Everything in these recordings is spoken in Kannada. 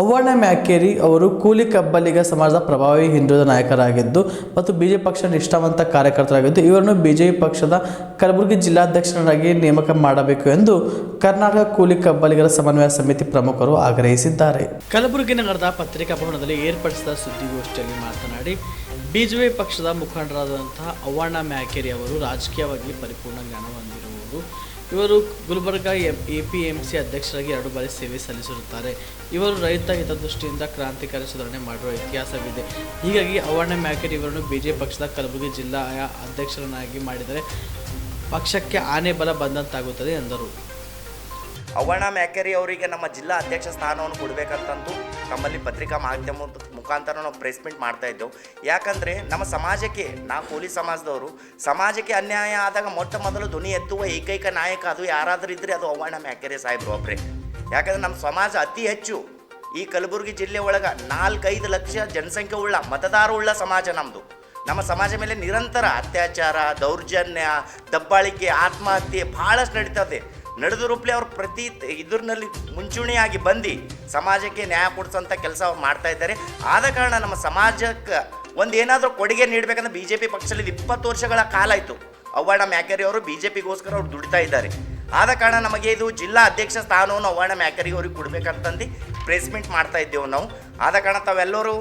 ಅವ್ವಣ್ಣ ಮ್ಯಾಕೇರಿ ಅವರು ಕೂಲಿ ಕಬ್ಬಲಿಗ ಸಮಾಜದ ಪ್ರಭಾವಿ ಹಿಂದುಳಿದ ನಾಯಕರಾಗಿದ್ದು ಮತ್ತು ಬಿಜೆಪಿ ಪಕ್ಷ ನಿಷ್ಠಾವಂತ ಕಾರ್ಯಕರ್ತರಾಗಿದ್ದು, ಇವರನ್ನು ಬಿಜೆಪಿ ಪಕ್ಷದ ಕಲಬುರಗಿ ಜಿಲ್ಲಾಧ್ಯಕ್ಷರಾಗಿ ನೇಮಕ ಮಾಡಬೇಕು ಎಂದು ಕರ್ನಾಟಕ ಕೂಲಿ ಕಬ್ಬಲಿಗರ ಸಮನ್ವಯ ಸಮಿತಿ ಪ್ರಮುಖರು ಆಗ್ರಹಿಸಿದ್ದಾರೆ. ಕಲಬುರಗಿ ನಗರದ ಪತ್ರಿಕಾ ಭವನದಲ್ಲಿ ಏರ್ಪಡಿಸಿದ ಸುದ್ದಿಗೋಷ್ಠಿಯಲ್ಲಿ ಮಾತನಾಡಿ, ಬಿಜೆಪಿ ಪಕ್ಷದ ಮುಖಂಡರಾದಂತಹ ಅವ್ವಣ್ಣ ಮ್ಯಾಕೇರಿ ಅವರು ರಾಜಕೀಯವಾಗಿ ಪರಿಪೂರ್ಣ ಜ್ಞಾನ ಹೊಂದಿರುವವರು ಇವರು Gulbarga M P M C ಅಧ್ಯಕ್ಷರಾಗಿ ಎರಡು ಬಾರಿ ಸೇವೆ ಸಲ್ಲಿಸಿರುತ್ತಾರೆ. ಇವರು ರೈತ ಹಿತದೃಷ್ಟಿಯಿಂದ ಕ್ರಾಂತಿಕಾರಿ ಸುಧಾರಣೆ ಮಾಡಿರುವ ಇತಿಹಾಸವಿದೆ. ಹೀಗಾಗಿ ಅವರ್ಣ ಮ್ಯಾಕೆಟ್ ಇವರನ್ನು ಬಿಜೆಪಿ ಪಕ್ಷದ ಕಲಬುರಗಿ ಜಿಲ್ಲಾ ಅಧ್ಯಕ್ಷರನ್ನಾಗಿ ಮಾಡಿದರೆ ಪಕ್ಷಕ್ಕೆ ಆನೆ ಬಲ ಬಂದಂತಾಗುತ್ತದೆ ಎಂದರು. ಅವ್ವಣ್ಣ ಮ್ಯಾಕೇರಿ ಅವರಿಗೆ ನಮ್ಮ ಜಿಲ್ಲಾ ಅಧ್ಯಕ್ಷ ಸ್ಥಾನವನ್ನು ಕೊಡಬೇಕಂತಂದು ನಮ್ಮಲ್ಲಿ ಪತ್ರಿಕಾ ಮಾಧ್ಯಮದ ಮುಖಾಂತರ ನಾವು ಪ್ರೆಸ್ ಮೀಟ್ ಮಾಡ್ತಾ ಇದ್ದೆವು. ಯಾಕಂದರೆ ನಮ್ಮ ಸಮಾಜಕ್ಕೆ, ನಾವು ಕೂಲಿ ಸಮಾಜದವರು, ಸಮಾಜಕ್ಕೆ ಅನ್ಯಾಯ ಆದಾಗ ಮೊಟ್ಟ ಮೊದಲು ಧ್ವನಿ ಎತ್ತುವ ಏಕೈಕ ನಾಯಕ ಅದು ಯಾರಾದರೂ ಇದ್ದರೆ ಅದು ಅವ್ವಣ್ಣ ಮ್ಯಾಕೇರಿ ಸಾಹೇಬ್ರು ಒಬ್ಬರೇ ಯಾಕಂದರೆ ನಮ್ಮ ಸಮಾಜ ಅತಿ ಹೆಚ್ಚು ಈ ಕಲಬುರಗಿ ಜಿಲ್ಲೆ ಒಳಗೆ ನಾಲ್ಕೈದು ಲಕ್ಷ ಜನಸಂಖ್ಯೆ ಉಳ್ಳ ಮತದಾರ ಉಳ್ಳ ಸಮಾಜ ನಮ್ಮದು ನಮ್ಮ ಸಮಾಜ ಮೇಲೆ ನಿರಂತರ ಅತ್ಯಾಚಾರ, ದೌರ್ಜನ್ಯ, ದಬ್ಬಾಳಿಕೆ, ಆತ್ಮಹತ್ಯೆ ಭಾಳಷ್ಟು ನಡೀತದೆ ನಡೆದು ರೂಪಲಿ ಅವ್ರು ಪ್ರತಿ ಇದ್ರಲ್ಲಿ ಮುಂಚೂಣಿಯಾಗಿ ಬಂದು ಸಮಾಜಕ್ಕೆ ನ್ಯಾಯ ಕೊಡಿಸೋಂಥ ಕೆಲಸ ಅವ್ರು ಮಾಡ್ತಾ ಇದ್ದಾರೆ. ಆದ ಕಾರಣ ನಮ್ಮ ಸಮಾಜಕ್ಕೆ ಒಂದು ಏನಾದರೂ ಕೊಡುಗೆ ನೀಡಬೇಕಂದ್ರೆ ಬಿ ಜೆ ಪಿ ಪಕ್ಷದಲ್ಲಿ ಇಪ್ಪತ್ತು ವರ್ಷಗಳ ಕಾಲ ಆಯಿತು. ಅವ್ವಾಣ ಮ್ಯಾಕರಿ ಅವರು ಬಿ ಜೆ ಪಿಗೋಸ್ಕರ ಅವ್ರು ದುಡಿತಾ ಇದ್ದಾರೆ. ಆದ ಕಾರಣ ನಮಗೆ ಇದು ಜಿಲ್ಲಾ ಅಧ್ಯಕ್ಷ ಸ್ಥಾನವನ್ನು ಅವ್ವಾಣ ಮ್ಯಾಕರಿ ಅವ್ರಿಗೆ ಕೊಡಬೇಕಂತಂದು ಪ್ಲೇಸ್ಮೆಂಟ್ ಮೀಟ್ ಮಾಡ್ತಾ ಇದ್ದೇವೆ ನಾವು. ಆದ ಕಾರಣ ತಾವೆಲ್ಲರೂ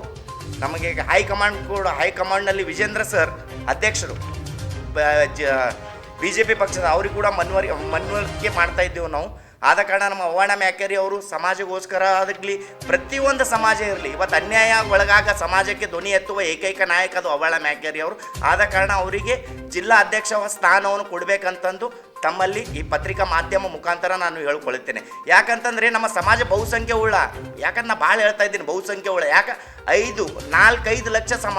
ನಮಗೆ ಹೈಕಮಾಂಡ್ ಕೂಡ ಹೈಕಮಾಂಡ್ನಲ್ಲಿ ವಿಜೇಂದ್ರ ಸರ್ ಅಧ್ಯಕ್ಷರು. ಬಿ ಜೆ ಪಿ ಪಕ್ಷದ ಅವ್ರಿಗೆ ಕೂಡ ಮನ್ವರಿ ಮನ್ವರಿಕೆ ಮಾಡ್ತಾ ಇದ್ದೇವೆ ನಾವು. ಆದ ಕಾರಣ ನಮ್ಮ ಅವ್ವಾಣ ಮ್ಯಾಕೇರಿ ಅವರು ಸಮಾಜಗೋಸ್ಕರ ಆಗಲಿ ಪ್ರತಿಯೊಂದು ಸಮಾಜ ಇರಲಿ, ಇವತ್ತು ಅನ್ಯಾಯ ಒಳಗಾಗ ಸಮಾಜಕ್ಕೆ ಧ್ವನಿ ಎತ್ತುವ ಏಕೈಕ ನಾಯಕ ಅದು ಅವ್ವಾಳ ಮ್ಯಾಕೇರಿ ಅವರು. ಆದ ಕಾರಣ ಅವರಿಗೆ ಜಿಲ್ಲಾ ಅಧ್ಯಕ್ಷ ಸ್ಥಾನವನ್ನು ಕೊಡಬೇಕಂತಂದು ತಮ್ಮಲ್ಲಿ ಈ ಪತ್ರಿಕಾ ಮಾಧ್ಯಮ ಮುಖಾಂತರ ನಾನು ಹೇಳ್ಕೊಳ್ತೇನೆ. ಯಾಕಂತಂದರೆ ನಮ್ಮ ಸಮಾಜ ಬಹುಸಂಖ್ಯೆ ಉಳ್ಳ, ಯಾಕಂದ್ರೆ ನಾನು ಭಾಳ ಹೇಳ್ತಾ ಇದ್ದೀನಿ ಬಹುಸಂಖ್ಯೆ ಉಳ್ಳ, ಯಾಕೆ ಐದು, ನಾಲ್ಕೈದು ಲಕ್ಷ ಸಮ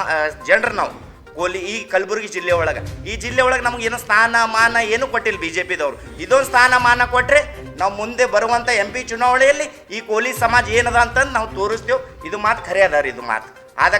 ಜನರು ನಾವು. ಕೋಲಿ ಈ ಕಲಬುರಗಿ ಜಿಲ್ಲೆ ಒಳಗೆ. ಈ ಜಿಲ್ಲೆ ಒಳಗೆ ನಮ್ಗೆ ಏನು ಸ್ಥಾನಮಾನ ಏನು ಕೊಟ್ಟಿಲ್ಲ ಬಿ ಜೆ ಪಿದವರು ಇದೊಂದು ಸ್ಥಾನಮಾನ ಕೊಟ್ಟರೆ ನಾವು ಮುಂದೆ ಬರುವಂಥ ಎಂ ಪಿ ಚುನಾವಣೆಯಲ್ಲಿ ಈ ಕೋಲಿ ಸಮಾಜ ಏನದ ಅಂತಂದು ನಾವು ತೋರಿಸ್ತೇವೆ. ಇದು ಮಾತು ಖರೆ ಅದ ರೀ ಇದು ಮಾತು. ಆದ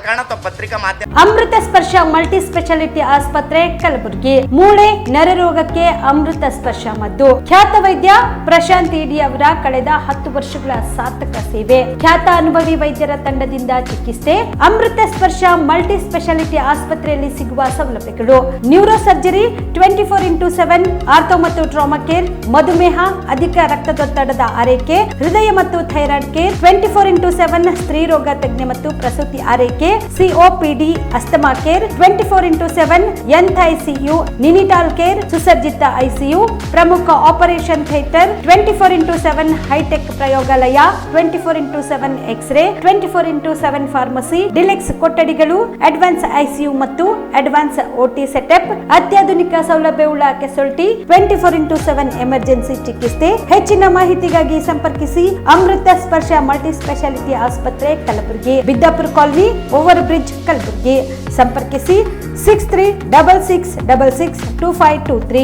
ಪತ್ರಿಕಾ ಮಾಧ್ಯಮ ಅಮೃತ ಸ್ಪರ್ಶ ಮಲ್ಟಿ ಸ್ಪೆಷಾಲಿಟಿ ಆಸ್ಪತ್ರೆ ಕಲಬುರಗಿ. ಮೂಳೆ, ನರ ರೋಗಕ್ಕೆ ಅಮೃತ ಸ್ಪರ್ಶ ಮದ್ದು. ಖ್ಯಾತ ವೈದ್ಯ ಪ್ರಶಾಂತ್ ಇಡಿ ಅವರ ಕಳೆದ ಹತ್ತು ವರ್ಷಗಳ ಸಾರ್ಥಕ ಸೇವೆ. ಖ್ಯಾತ ಅನುಭವಿ ವೈದ್ಯರ ತಂಡದಿಂದ ಚಿಕಿತ್ಸೆ. ಅಮೃತ ಸ್ಪರ್ಶ ಮಲ್ಟಿ ಸ್ಪೆಷಾಲಿಟಿ ಆಸ್ಪತ್ರೆಯಲ್ಲಿ ಸಿಗುವ ಸೌಲಭ್ಯಗಳು. Neuro surgery twenty four into seven, ortho ಮತ್ತು ಟ್ರಾಮಾ ಕೇರ್, ಮಧುಮೇಹ, ಅಧಿಕ ರಕ್ತದೊತ್ತಡದ ಆರೈಕೆ, ಹೃದಯ ಮತ್ತು thyroid care, twenty four into seven ಸ್ತ್ರೀ ರೋಗ ತಜ್ಞ ಮತ್ತು ಪ್ರಸೂತಿ ಆರೈಕೆ. COPD asthma care twenty four into seven ಎಂತ್ ಐಸಿಯು ನಿನಿಟಾಲ್ ಕೇರ್ ಸುಸಜ್ಜಿತ ಐಸಿಯು ಪ್ರಮುಖ operation theatre twenty four into seven hi tech ಪ್ರಯೋಗಾಲಯ twenty four into seven x ray twenty four into seven pharmacy, deluxe ಕೊಠಡಿಗಳು, ಅಡ್ವಾನ್ಸ್ ಐಸಿಯು ಮತ್ತು ಅಡ್ವಾನ್ಸ್ ಓಟಿ ಸೆಟಪ್, ಅತ್ಯಾಧುನಿಕ ಸೌಲಭ್ಯವುಳ್ಳ casualty twenty four into seven emergency ಚಿಕಿತ್ಸೆ. ಹೆಚ್ಚಿನ ಮಾಹಿತಿಗಾಗಿ ಸಂಪರ್ಕಿಸಿ ಅಮೃತ ಸ್ಪರ್ಶ ಮಲ್ಟಿ ಸ್ಪೆಷಾಲಿಟಿ ಆಸ್ಪತ್ರೆ Kalaburagi, Biddapur colony over bridge Kalaburagi ಸಂಪರ್ಕಿಸಿ six three double six double six two five two three